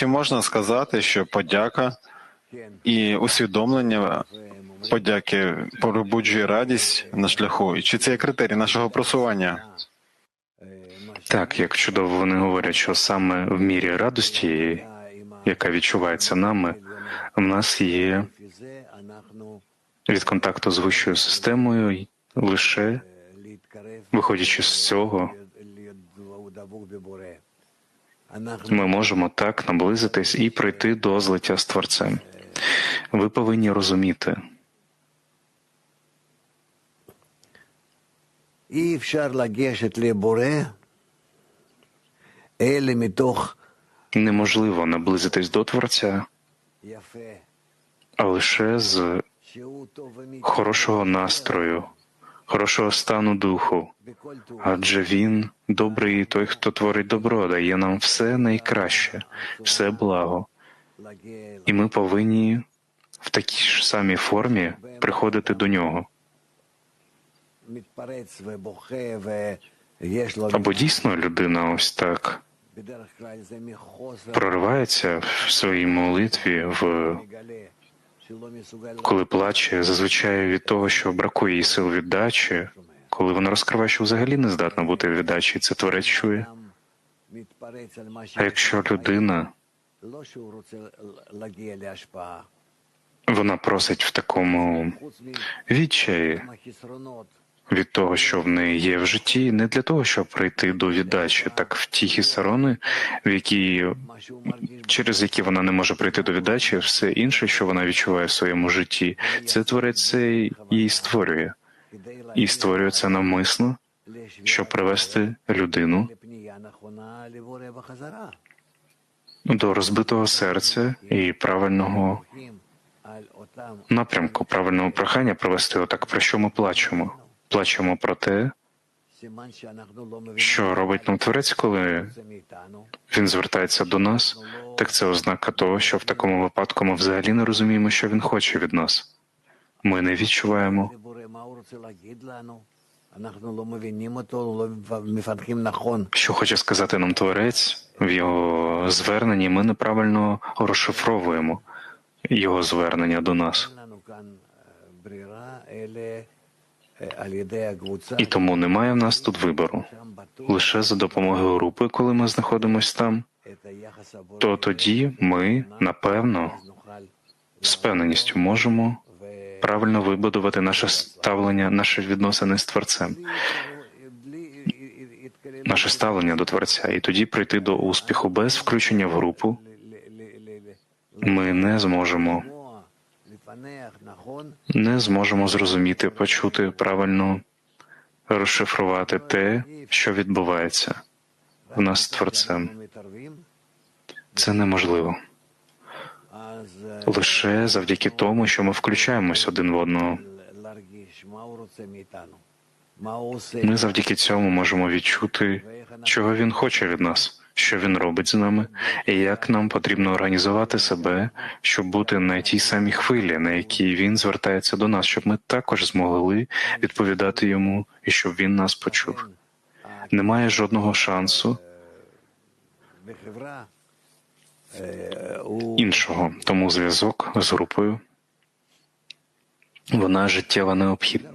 Чи можна сказати, що подяка і усвідомлення подяки пробуджує радість на шляху? І чи це є критерій нашого просування? Так, як чудово вони говорять, що саме в мірі радості, яка відчувається нами, в нас є від контакту з вищою системою лише виходячи з цього, ми можемо так наблизитись і прийти до злиття з Творцем. Ви повинні розуміти. Неможливо наблизитись до Творця, а лише з хорошого настрою хорошого стану духу, адже він добрий, той, хто творить добро, дає нам все найкраще, все благо. І ми повинні в такій ж самій формі приходити до нього. Або дійсно людина ось так проривається в своїй молитві в коли плаче, зазвичай від того, що бракує їй сил віддачі, коли вона розкриває, що взагалі не здатна бути віддачі, це творець чує. А якщо людина вона просить в такому відчаї, від того, що в неї є в житті, не для того, щоб прийти до віддачі, так втіхи сарони, в які через які вона не може прийти до віддачі, все інше, що вона відчуває в своєму житті, це творець це і створює, і створює це навмисно, щоб привести людину до розбитого серця і правильного напрямку, правильного прохання провести отак, про що ми плачемо плачемо про те, що робить нам творець, коли він звертається до нас, так це ознака того, що в такому випадку ми взагалі не розуміємо, що він хоче від нас. Ми не відчуваємо. Що хоче сказати нам творець в його зверненні? Ми неправильно розшифровуємо його звернення до нас. І тому немає в нас тут вибору. Лише за допомогою групи, коли ми знаходимось там, то тоді ми напевно з певненістю можемо правильно вибудувати наше ставлення, наші відносини з творцем, наше ставлення до творця, і тоді прийти до успіху без включення в групу. Ми не зможемо не зможемо зрозуміти, почути правильно розшифрувати те, що відбувається в нас з творцем. Це неможливо лише завдяки тому, що ми включаємось один в одного. Ми завдяки цьому можемо відчути, чого він хоче від нас що він робить з нами, і як нам потрібно організувати себе, щоб бути на тій самій хвилі, на якій він звертається до нас, щоб ми також змогли відповідати йому і щоб він нас почув. Немає жодного шансу іншого, тому зв'язок з групою вона життєва необхідна.